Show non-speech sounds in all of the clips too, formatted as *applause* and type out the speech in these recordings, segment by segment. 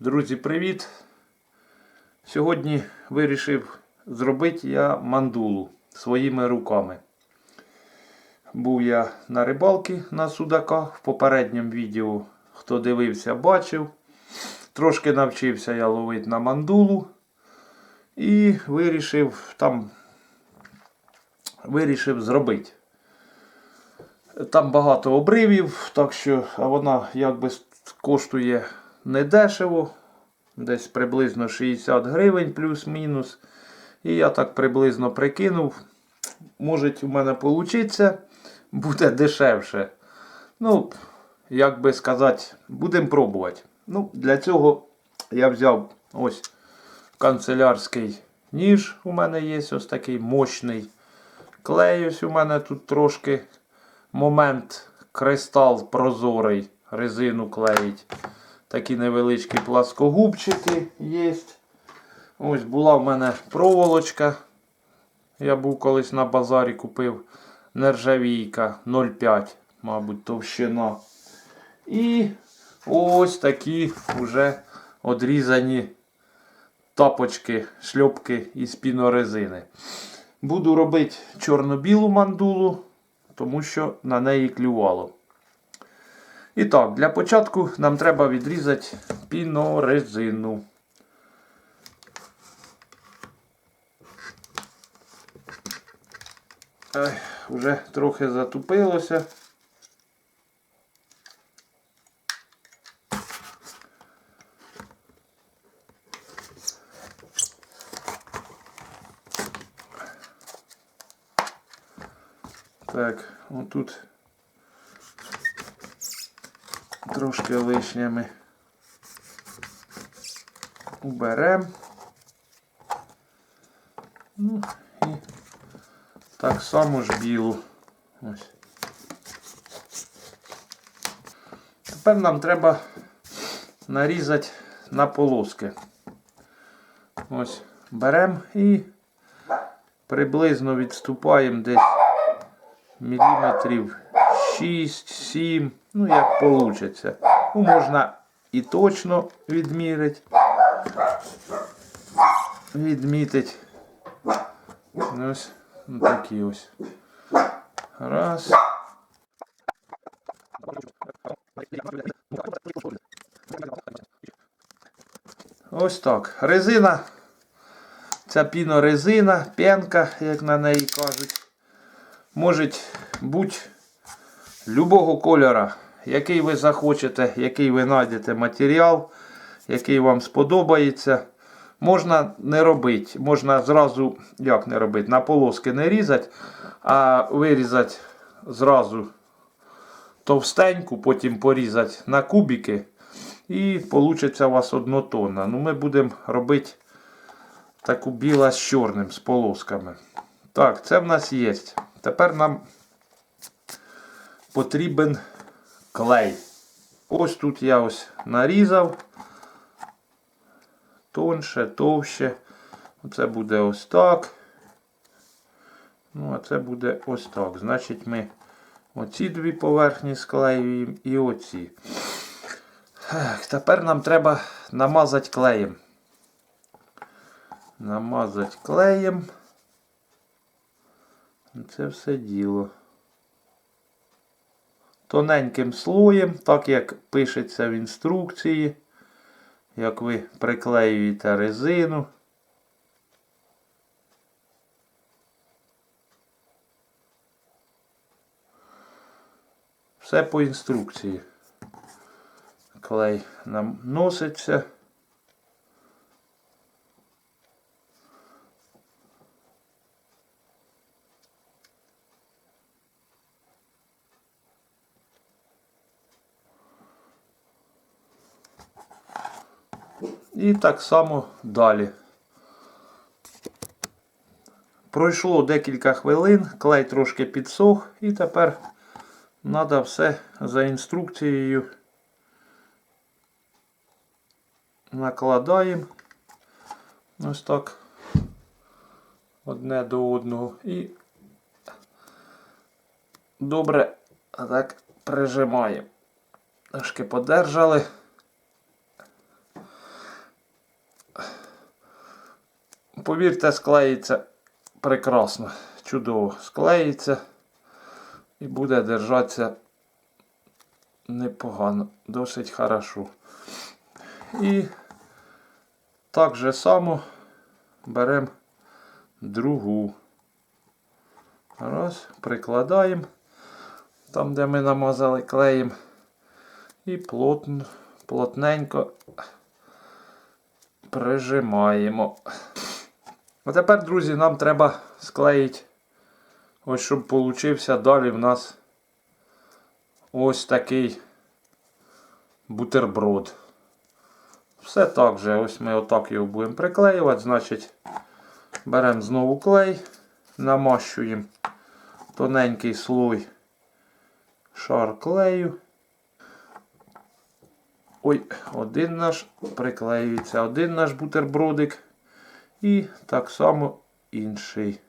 Друзі, привіт! Сьогодні вирішив зробити я мандулу своїми руками. Був я на рибалці на судака в попередньому відео. Хто дивився, бачив. Трошки навчився я ловити на мандулу. І вирішив там вирішив зробити. Там багато обривів, так що а вона якби коштує недешево, десь приблизно 60 гривень плюс-мінус. І я так приблизно прикинув. Може у мене вийде, буде дешевше. Ну, як би сказати, будемо пробувати. Ну, Для цього я взяв ось канцелярський ніж. У мене є ось такий мощний. Клей ось у мене тут трошки момент кристал прозорий, резину клеїть. Такі невеличкі пласкогубчики є. Ось була в мене проволочка. Я був колись на базарі купив нержавійка 0,5, мабуть, товщина. І ось такі вже одрізані тапочки, шльопки із пінорезини. Буду робити чорно-білу мандулу, тому що на неї клювало. І так, для початку нам треба відрізати пінорезину. Ай, Вже трохи затупилося. Так, отут трошки лишнями уберемо. Ну, і так само ж білу. Ось. Тепер нам треба нарізати на полоски. Ось беремо і приблизно відступаємо десь міліметрів 6-7, ну як вийде. Ну, можна і точно відмірити. Відмітити. Ось ну, такі ось. Раз. Ось так. Резина. Це пінорезина, пенка, як на неї кажуть. Може бути любого кольора, який ви захочете, який ви знайдете матеріал, який вам сподобається. Можна не робити, можна зразу, як не робити, на полоски не різати, а вирізати зразу товстеньку, потім порізати на кубики. І вийде у вас однотонна. Ну, Ми будемо робити таку біла з чорним, з полосками. Так, це в нас є. Тепер нам потрібен клей. Ось тут я ось нарізав. Тонше, товще. Оце буде ось так. Ну, а це буде ось так. Значить, ми оці дві поверхні склеюємо і оці. Тепер нам треба намазати клеєм. Намазати клеєм. Це все діло. Тоненьким слоєм, так як пишеться в інструкції, як ви приклеюєте резину. Все по інструкції. Клей наноситься. І так само далі. Пройшло декілька хвилин, клей трошки підсох, і тепер треба все за інструкцією накладаємо ось так одне до одного і добре так прижимаємо. Трошки подержали. Повірте, склеїться прекрасно, чудово склеїться і буде держатися непогано, досить хорошо. І так же само беремо другу. Раз, прикладаємо там, де ми намазали клеєм. І плотно, плотненько прижимаємо. А тепер, друзі, нам треба склеїти, ось щоб получився далі в нас ось такий бутерброд. Все так же, ось ми отак його будемо приклеювати. Значить, беремо знову клей, намащуємо тоненький слой шар клею. Ой, один наш приклеюється, один наш бутербродик. І так само інший.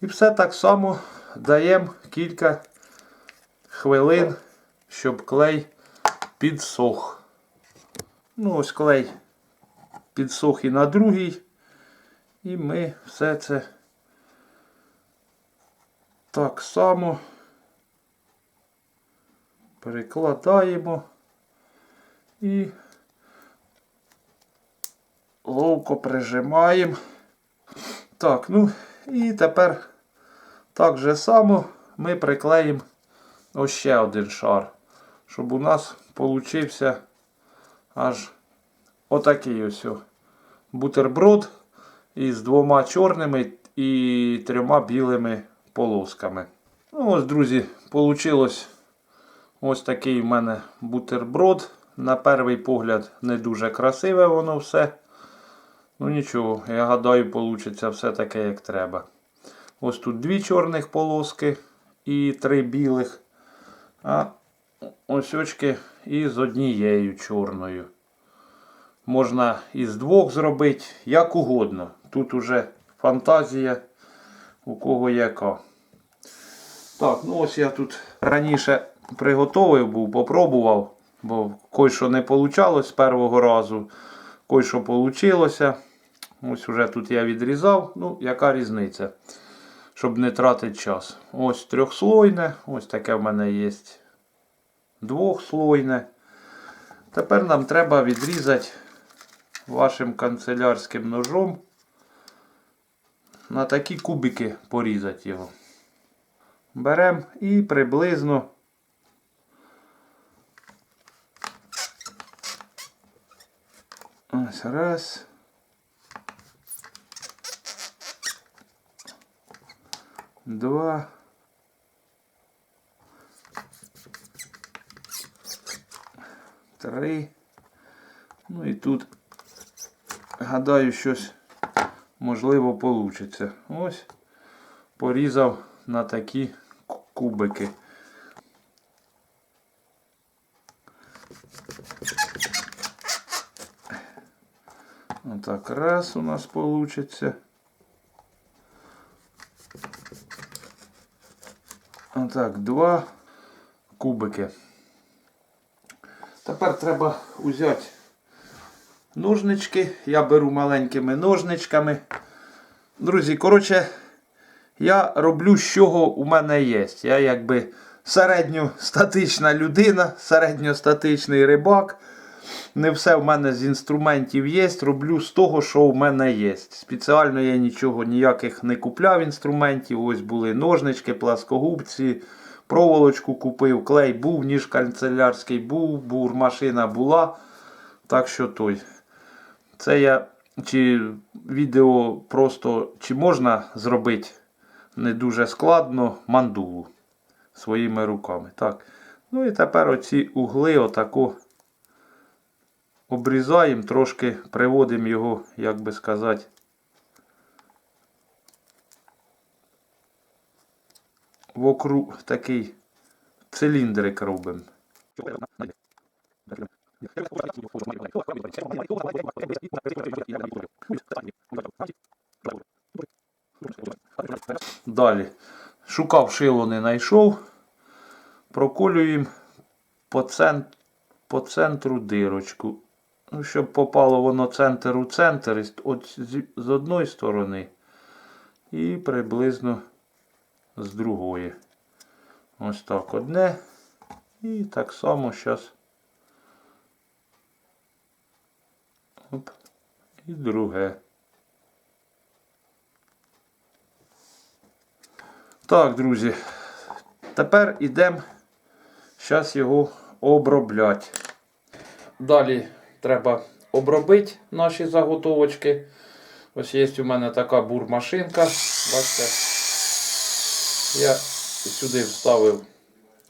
І все так само даємо кілька хвилин, щоб клей підсох. Ну, ось клей підсох і на другий. І ми все це так само перекладаємо і ловко прижимаємо. Так, ну і тепер так же само ми приклеїмо ось ще один шар, щоб у нас получився аж отакий ось бутерброд із двома чорними і трьома білими полосками. Ну ось, друзі, получилось ось такий в мене бутерброд. На перший погляд не дуже красиве воно все. Ну нічого, я гадаю, вийде все таке, як треба. Ось тут дві чорних полоски і три білих. А ось очки з однією чорною. Можна із двох зробити, як угодно. Тут уже фантазія, у кого яка. Так, ну ось я тут раніше приготовив був, попробував, бо кой-що не вийшло з першого разу, кой-що вийшло. Ось вже тут я відрізав. Ну, яка різниця? Щоб не тратити час. Ось трьохслойне, ось таке в мене є двохслойне. Тепер нам треба відрізати вашим канцелярським ножом. На такі кубики порізати його. Беремо і приблизно ось раз. Два. Три. Ну і тут, гадаю, щось можливо вийде. Ось порізав на такі кубики. Отак, раз у нас получится. Отак, два кубики. Тепер треба взяти ножнички. Я беру маленькими ножничками. Друзі, коротше, я роблю, чого у мене є. Я якби середньостатична людина, середньостатичний рибак. Не все в мене з інструментів є. Роблю з того, що в мене є. Спеціально я нічого ніяких не купляв інструментів. Ось були ножнички, пласкогубці, проволочку купив, клей був, ніж канцелярський був, бурмашина була. Так що той. Це я чи відео просто чи можна зробити не дуже складно мандулу своїми руками. Так. Ну і тепер оці угли отако обрізаємо, трошки приводимо його, як би сказати, вокруг такий циліндрик робимо. Далі. Шукав шило, не знайшов. Проколюємо по, цен... по центру дирочку. Ну, щоб попало воно центр у центр, от з, з одної сторони і приблизно з другої. Ось так одне. І так само зараз. Оп. І друге. Так, друзі. Тепер йдемо зараз його обробляти. Далі треба обробити наші заготовочки. Ось є у мене така бурмашинка. Бачите, я сюди вставив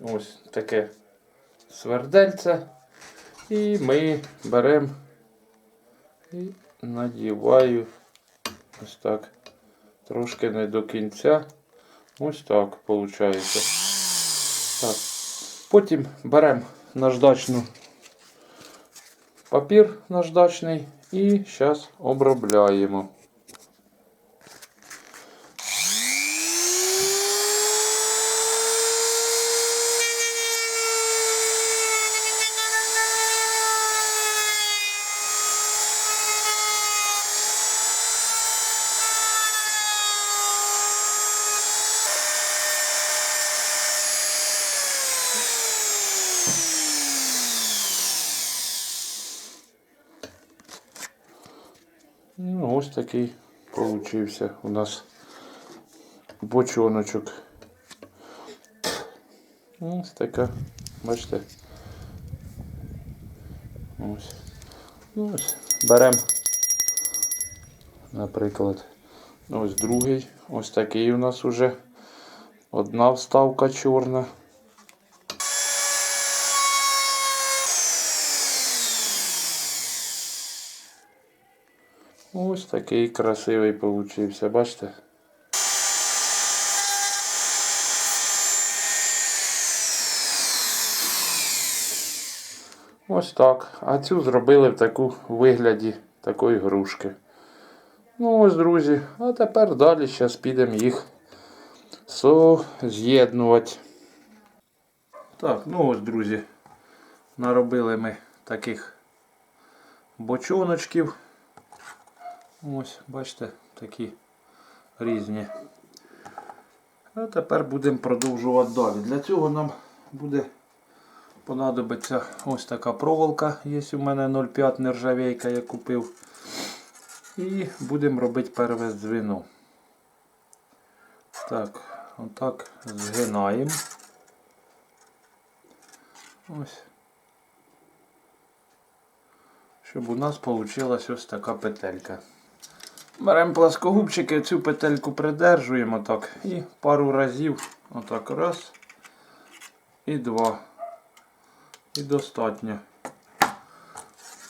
ось таке свердельце. І ми беремо і надіваю ось так. Трошки не до кінця. Ось так виходить. Так. Потім беремо наждачну папір наждачний і зараз обробляємо. Ну, ось такий получився у нас бочоночок. Ось така, бачите. Ось. Ну, ось. Беремо, наприклад, ось другий. Ось такий у нас уже одна вставка чорна. Ось такий красивий получився, бачите? Ось так. А цю зробили в таку вигляді такої грушки. Ну ось, друзі. А тепер далі зараз підемо їх з'єднувати. Так, ну ось, друзі. Наробили ми таких бочоночків. Ось, бачите, такі різні. А тепер будемо продовжувати далі. Для цього нам буде понадобиться ось така проволока. Є у мене 0,5 нержавейка, я купив. І будемо робити перше звіно. Так, отак згинаємо. Ось. Щоб у нас вийшла ось така петелька. Беремо пласкогубчики, цю петельку придержуємо так і пару разів. Отак раз і два. І достатньо.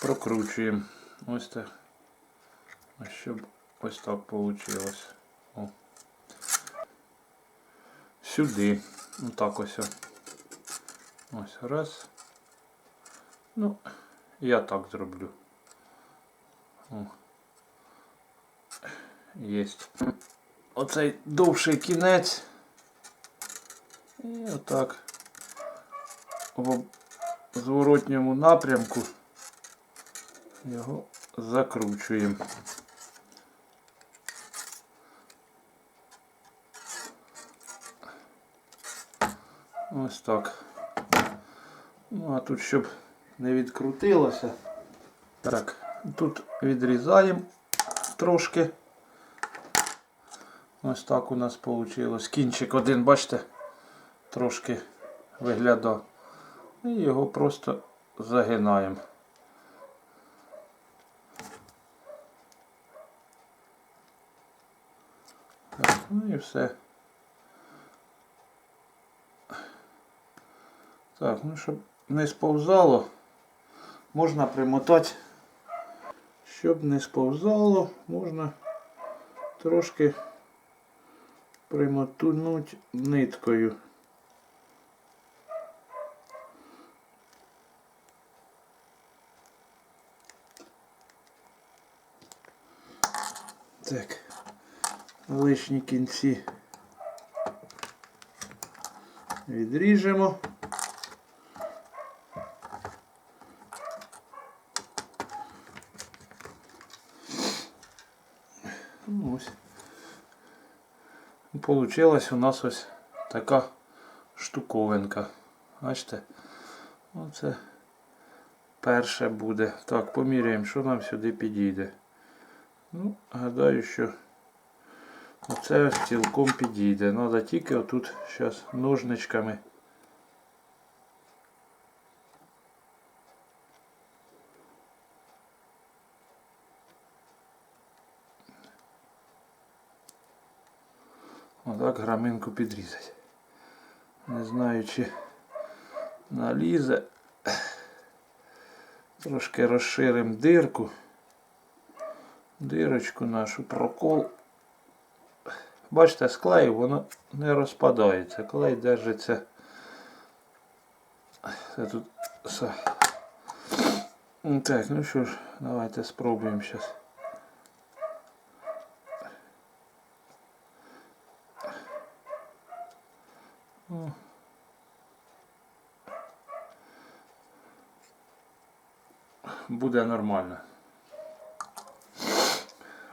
Прокручуємо. Ось так. Щоб ось так вийшло. О. Сюди. Отак ось. Ось раз. Ну, я так зроблю. О. Єсть. Оцей довший кінець. І отак в зворотньому напрямку його закручуємо. Ось так. Ну, а тут, щоб не відкрутилося. Так, тут відрізаємо трошки. Ось так у нас вийшло. Кінчик один, бачите, трошки виглядав. І його просто загинаємо. Ну і все. Так, ну щоб не сповзало, можна примотати. Щоб не сповзало, можна трошки примотунуть ниткою. Так, лишні кінці відріжемо. Ну, ось. Получилась у нас ось така штуковинка. Бачите? Оце перше буде. Так, поміряємо, що нам сюди підійде. Ну, гадаю, що оце цілком підійде. Треба тільки отут зараз ножничками. Граминку підрізати. Не знаю, чи налізе. Трошки розширимо дирку. Дирочку нашу прокол. Бачите, з клею воно не розпадається. Клей держиться. Це тут все. Так, ну що ж, давайте спробуємо зараз. Буде нормально.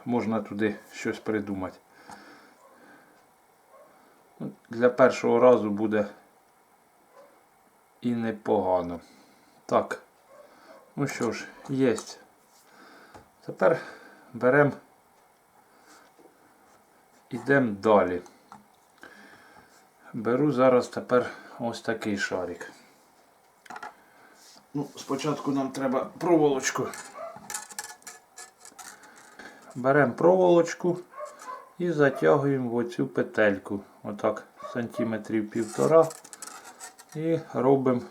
Можна туди щось придумати. Ну, Для першого разу буде і непогано. Так. Ну що ж, є. Тепер беремо, ідемо далі. Беру зараз тепер ось такий шарик. Ну, спочатку нам треба проволочку. Беремо проволочку і затягуємо в оцю петельку. Отак, сантиметрів півтора. І робимо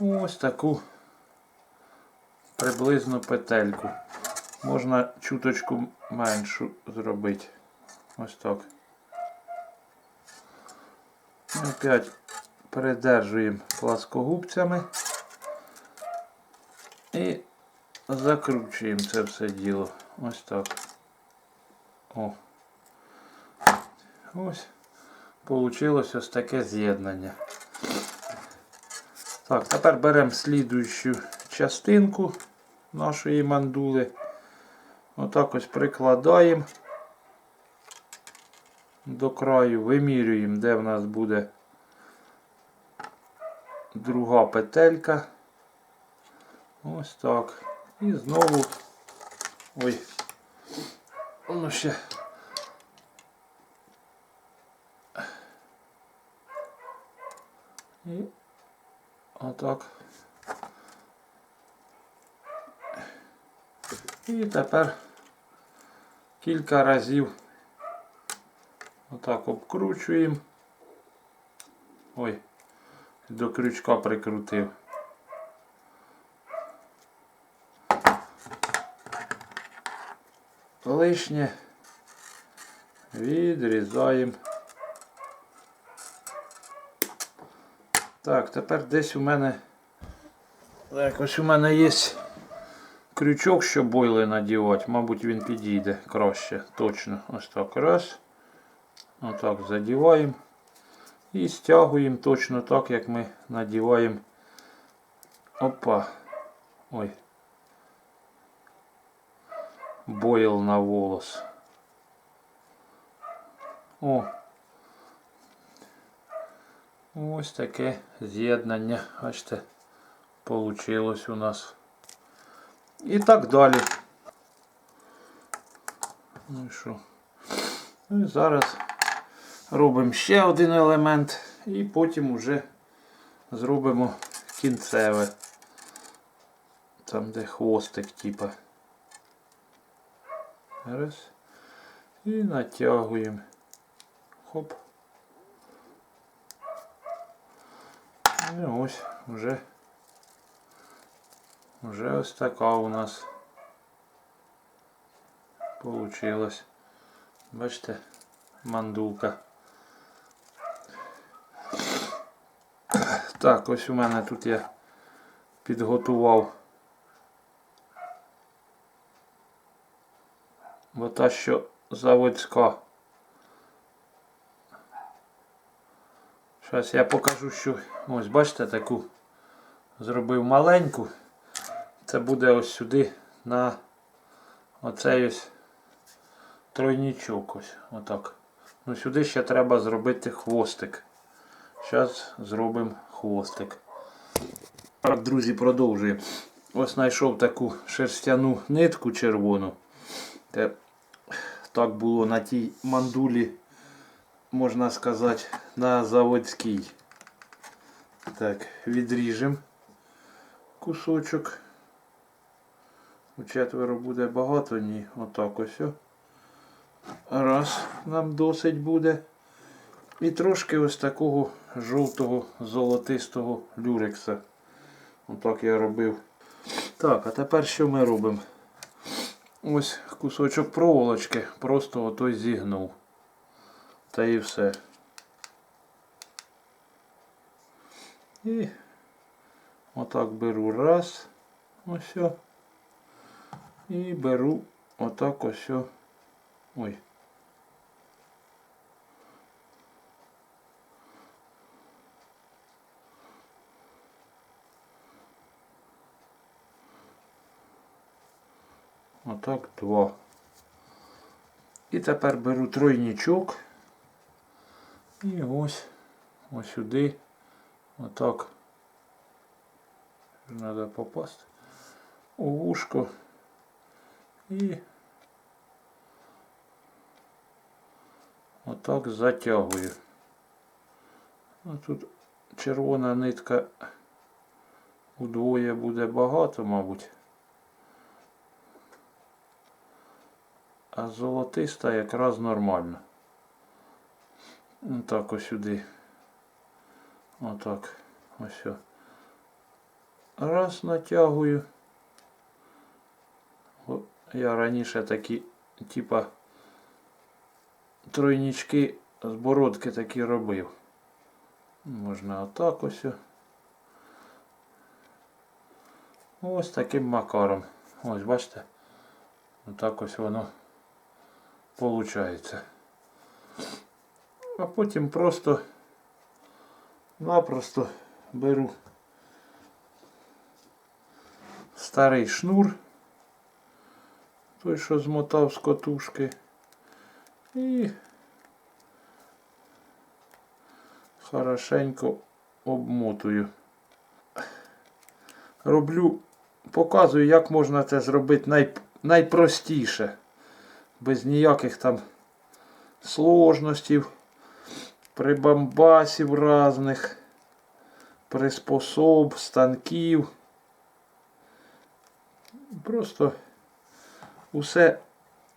ось таку приблизно петельку. Можна чуточку меншу зробити. Ось так. Опять придержуємо пласкогубцями і закручуємо це все діло. Ось так. О. Ось. Получилось ось таке з'єднання. Так, тепер беремо слідуючу частинку нашої мандули. Отак ось прикладаємо до краю, вимірюємо, де в нас буде друга петелька. Ось так. І знову ой, воно ще і отак. І тепер кілька разів отак обкручуємо. Ой, до крючка прикрутив. Лишнє відрізаємо. Так, тепер десь у мене так, ось у мене є крючок, щоб бойли надівати. Мабуть, він підійде краще. Точно. Ось так. Раз. Отак задіваємо. І стягуємо точно так, як ми надіваємо. Опа. Ой. Бойл на волос. О. Ось таке з'єднання. Бачите, получилось у нас. І так далі. Ну і що? Ну і зараз робимо ще один елемент і потім уже зробимо кінцеве. Там де хвостик типа. Раз. І натягуємо. Хоп. І ось вже вже ось така у нас получилась. Бачите, мандулка. Так, ось у мене тут я підготував. Бо та що заводська. Зараз я покажу, що ось бачите таку зробив маленьку. Це буде ось сюди на оцей ось тройнічок. Ось отак. Ну сюди ще треба зробити хвостик. Зараз зробимо хвостик. Так, друзі, продовжуємо. Ось знайшов таку шерстяну нитку червону. Те, так було на тій мандулі, можна сказати, на заводській. Так, відріжемо кусочок. У четверо буде багато, ні. Отак ось. Раз нам досить буде. І трошки ось такого жовтого золотистого люрекса. Отак я робив. Так, а тепер що ми робимо? Ось кусочок проволочки, просто отой зігнув. Та і все. І отак беру раз. Ось. І беру отак ось. Ой. Отак два. І тепер беру тройнічок. І ось ось сюди. Отак. Треба попасти у вушко. І отак затягую. А тут червона нитка удвоє буде багато, мабуть. А золотиста якраз нормально. Так ось сюди. Отак. Ось. Раз натягую. Я раніше такі, типа, тройнички з бородки такі робив. Можна отак ось. Ось таким макаром. Ось бачите? Отак ось воно получається. А потім просто напросто беру старий шнур, той, що змотав з котушки, і хорошенько обмотую. Роблю, показую, як можна це зробити най, найпростіше без ніяких там сложностей, прибамбасів різних, приспособ, станків. Просто усе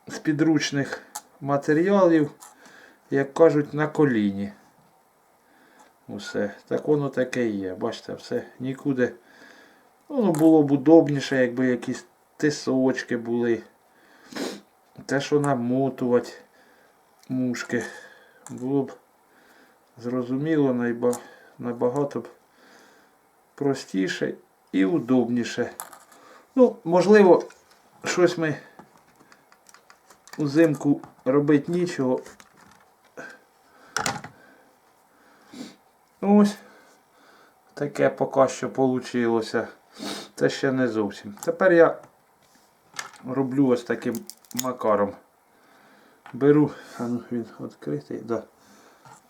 з підручних матеріалів, як кажуть, на коліні. Усе. Так воно таке є. Бачите, все нікуди. Воно було б удобніше, якби якісь тисочки були. Те, що намотувати мушки, було б зрозуміло набагато б простіше і удобніше. Ну, можливо, щось ми узимку робити нічого. Ось таке поки що вийшло. Це ще не зовсім. Тепер я роблю ось таким макаром. Беру, а ну він відкритий, да.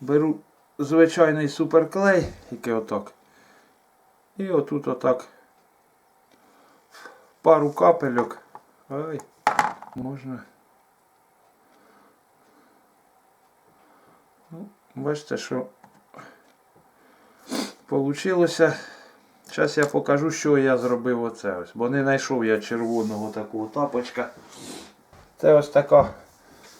Беру звичайний суперклей, який отак. І отут отак пару капельок. Ай, можна. Бачите, що Получилося. Зараз я покажу, що я зробив оце ось. Бо не знайшов я червоного такого тапочка. Це ось така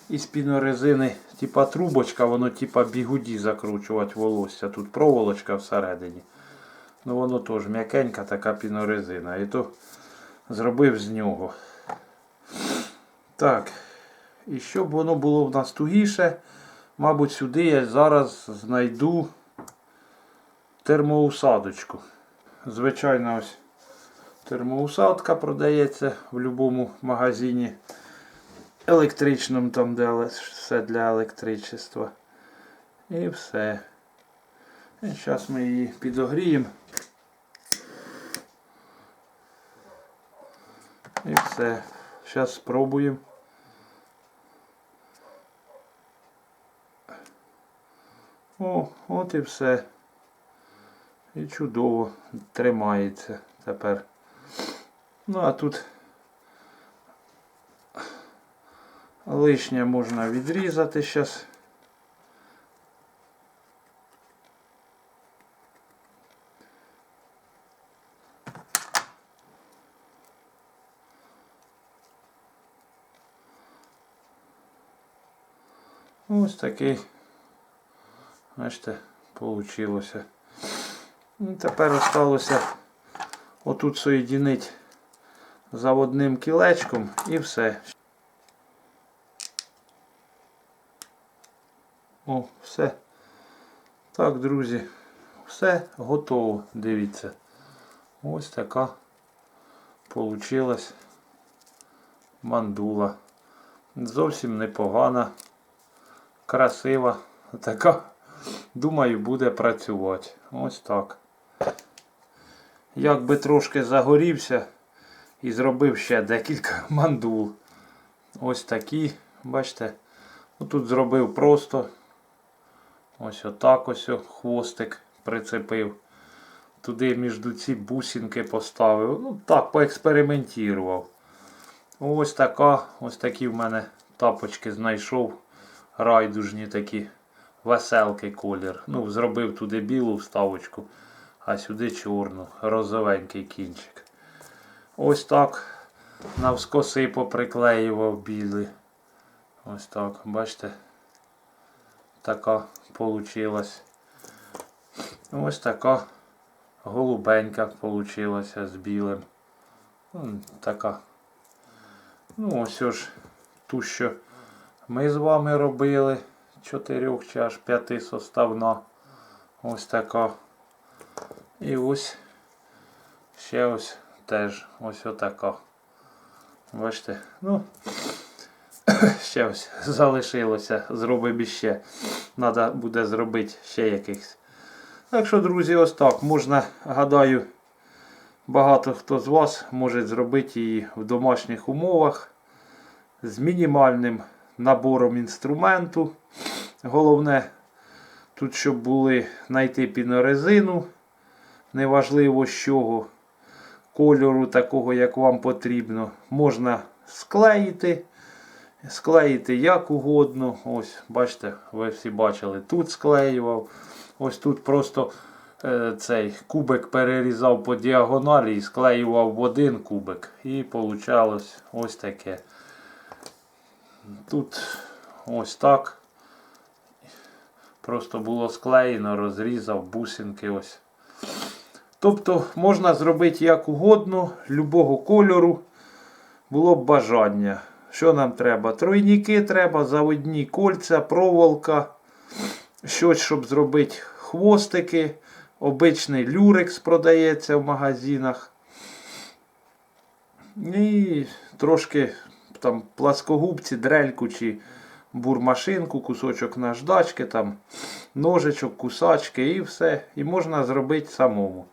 із пінорезини, типа трубочка, воно типа бігуді закручувати волосся. Тут проволочка всередині. Ну воно теж м'якенька така пінорезина. І то зробив з нього. Так. І щоб воно було в нас тугіше, мабуть, сюди я зараз знайду термоусадочку. Звичайно, ось термоусадка продається в будь-якому магазині електричному, там де все для електричества. І все. І зараз ми її підогріємо. І все. Зараз спробуємо. О, от і все. І чудово тримається тепер. Ну а тут лишнє можна відрізати зараз. Ось такий, бачите, получилося. Тепер осталося отут соєдинити заводним кілечком і все. О, все. Так, друзі, все готово. Дивіться. Ось така получилась мандула. Зовсім непогана, красива. Така, думаю, буде працювати. Ось так. Як би трошки загорівся і зробив ще декілька *laughs* мандул. Ось такі, бачите, тут зробив просто. Ось отак ось хвостик прицепив. Туди між ці бусинки поставив. Ну так, поекспериментував. Ось така, ось такі в мене тапочки знайшов. Райдужні такі веселкий колір. Ну, зробив туди білу вставочку, а сюди чорну, розовенький кінчик. Ось так навскоси поприклеював білий. Ось так, бачите? Така получилась. Ось така голубенька получилася з білим. Така. Ну, ось ж ту, що ми з вами робили. Чотирьох чи аж п'яти составна. Ось така. І ось ще ось теж ось отака. Бачите? Ну, *coughs* ще ось залишилося. Зробимо ще. Треба буде зробити ще якихось. Так що, друзі, ось так. Можна, гадаю, багато хто з вас може зробити її в домашніх умовах з мінімальним набором інструменту. Головне, тут, щоб були знайти пінорезину, неважливо з чого, кольору такого, як вам потрібно, можна склеїти. Склеїти як угодно. Ось, бачите, ви всі бачили, тут склеював. Ось тут просто е, цей кубик перерізав по діагоналі і склеював в один кубик. І вийшло ось таке. Тут ось так. Просто було склеєно, розрізав бусинки ось. Тобто можна зробити як угодно, любого кольору. Було б бажання. Що нам треба? Тройники треба, заводні кольця, проволока. Щось, щоб зробити хвостики. Обичний люрекс продається в магазинах. І трошки там пласкогубці, дрельку чи бурмашинку, кусочок наждачки, там ножичок, кусачки і все. І можна зробити самому.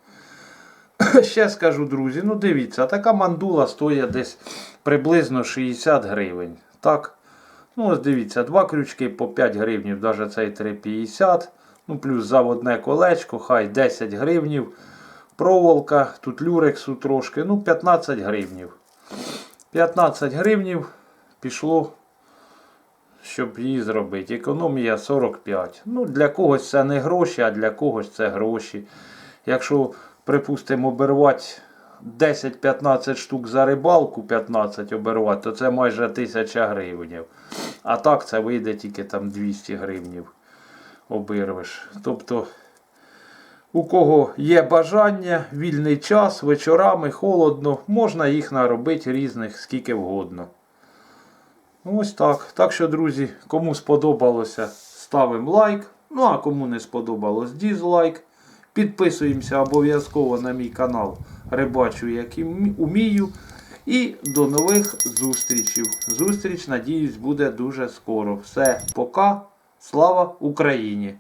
*clears throat* Ще скажу, друзі, ну дивіться, така мандула стоїть десь приблизно 60 гривень. Так? Ну, ось дивіться, два крючки по 5 гривнів, навіть цей 3,50. Ну, плюс заводне колечко, хай 10 гривнів. Проволока, тут люрексу трошки, ну 15 гривнів. 15 гривнів пішло, щоб її зробити. Економія 45. Ну, для когось це не гроші, а для когось це гроші. Якщо, припустимо, обірвати 10-15 штук за рибалку, 15 обірвати, то це майже 1000 гривень. А так це вийде тільки там 200 гривнів обірвеш. Тобто, у кого є бажання, вільний час, вечорами, холодно, можна їх наробити різних скільки вгодно. Ось так. Так що, друзі, кому сподобалося, ставимо лайк. Ну а кому не сподобалось, дізлайк. Підписуємося обов'язково на мій канал Рибачу, як і умію. І до нових зустрічів. Зустріч, надіюсь, буде дуже скоро. Все, пока. Слава Україні!